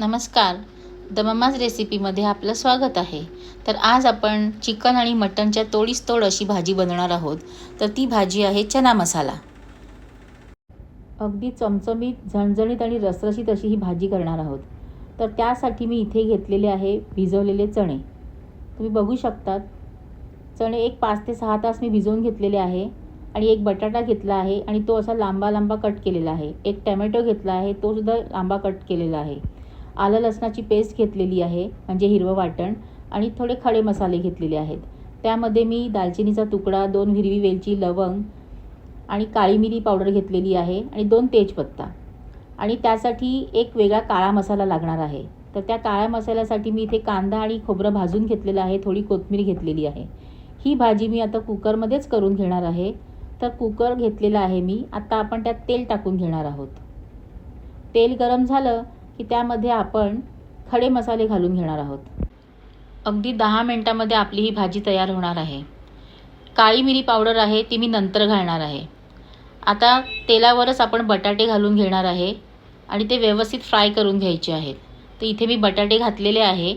नमस्कार. The mamma's रेसिपीमध्ये आपलं स्वागत आहे. तर आज आपण चिकन आणि मटणच्या तोडीस तोड अशी भाजी बनवणार आहोत. तर ती भाजी आहे चना मसाला. अगदी चमचमीत झणझणीत आणि रसरशीत अशी ही भाजी करणार आहोत. तर त्यासाठी मी इथे घेतलेले आहे भिजवलेले चणे. तुम्ही बघू शकतात चणे एक पाच ते सहा तास मी भिजवून घेतलेले आहे आणि एक बटाटा घेतला आहे आणि तो असा लांबा लांबा कट केलेला आहे. एक टॅमॅटो घेतला आहे तो सुद्धा लांबा कट केलेला आहे. आलं लसणाची पेस्ट घेतलेली आहे म्हणजे हिरवं वाटण आणि थोडे खडे मसाले घेतलेले आहेत. त्यामध्ये मी दालचिनीचा तुकडा दोन हिरवी वेलची लवंग आणि काळी मिरी पावडर घेतलेली आहे आणि दोन तेजपत्ता. आणि त्यासाठी एक वेगळा काळा मसाला लागणार आहे. तर त्या काळ्या मसाल्यासाठी मी इथे कांदा आणि खोबरं भाजून घेतलेलं आहे थोडी कोथमीर घेतलेली आहे. ही भाजी मी आता कुकरमध्येच करून घेणार आहे. तर कुकर घेतलेला आहे मी. आता आपण त्यात तेल टाकून घेणार आहोत. तेल गरम झालं की त्यामध्ये आपण खडे मसाले घालून घेणार आहोत. अगदी दहा मिनटामध्ये आपली ही भाजी तयार होणार आहे. काळी मिरी पावडर आहे ती मी नंतर घालणार आहे. आता तेलावरच आपण बटाटे घालून घेणार आहे आणि ते व्यवस्थित फ्राय करून घ्यायचे आहेत. तर इथे मी बटाटे घातलेले आहे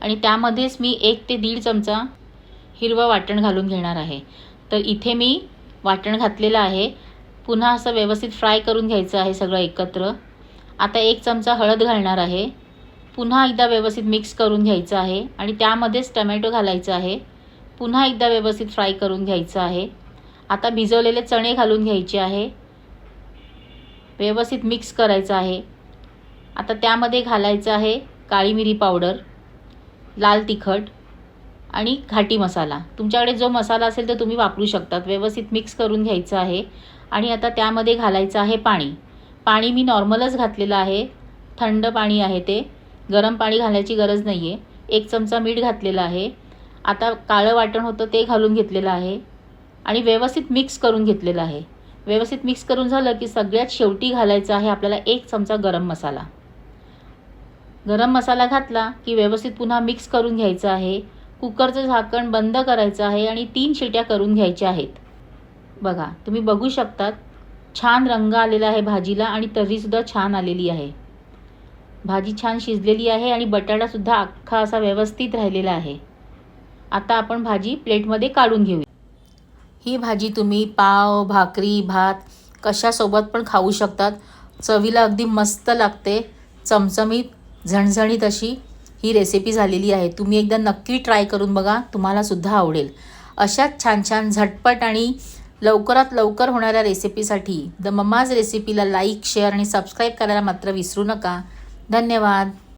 आणि त्यामध्येच मी एक ते दीड चमचा हिरवं वाटण घालून घेणार आहे. तर इथे मी वाटण घातलेलं आहे. पुन्हा असं व्यवस्थित फ्राय करून घ्यायचं आहे सगळं एकत्र. आता एक चमचा हळद घालणार आहे. पुन्हा एकदा व्यवस्थित मिक्स करून घ्यायचं आहे आणि त्यामध्येच टमॅटो घालायचं आहे. पुन्हा एकदा व्यवस्थित फ्राय करून घ्यायचं आहे. आता भिजवलेले चणे घालून घ्यायचे आहे. व्यवस्थित मिक्स करायचं आहे. आता त्यामध्ये घालायचं आहे काळी मिरी पावडर लाल तिखट आणि घाटी मसाला. तुमच्याकडे जो मसाला असेल तो तुम्ही वापरू शकतात. व्यवस्थित मिक्स करून घ्यायचं आहे आणि आता त्यामध्ये घालायचं आहे पाणी. पाणी मी नॉर्मलच घातलेलं आहे. थंड पाणी आहे ते. गरम पाणी घालायची गरज नाही आहे एक चमचा मीठ घातलेलं आहे. आता काळं वाटण होतं ते घालून घेतलेलं आहे. आणि व्यवस्थित मिक्स करून घेतलेलं आहे. व्यवस्थित मिक्स करून झालं की सगळ्यात शेवटी घालायचं आहे आपल्याला एक चमचा गरम मसाला. गरम मसाला घातला की व्यवस्थित पुन्हा मिक्स करून घ्यायचं आहे. कुकरचं झाकण बंद करायचं आहे आणि तीन शिट्या करून घ्यायच्या आहेत. बघा तुम्ही बघू शकतात छान रंग आलेला आहे भाजीला आणि तर्रीसुद्धा छान आलेली आहे. भाजी छान शिजलेली आहे आणि बटाटासुद्धा अख्खा असा व्यवस्थित राहिलेला आहे. आता आपण भाजी प्लेटमध्ये काढून घेऊ ही भाजी तुम्ही पाव भाकरी भात कशासोबत पण खाऊ शकतात. चवीला अगदी मस्त लागते. चमचमीत झणझणीत अशी ही रेसिपी झालेली आहे. तुम्ही एकदा नक्की ट्राय करून बघा. तुम्हालासुद्धा आवडेल. अशाच छान छान झटपट आणि लवकरात लवकर होणाऱ्या रेसिपीसाठी द मम्माज रेसिपीला लाईक शेअर आणि सबस्क्राईब करायला मात्र विसरू नका. धन्यवाद.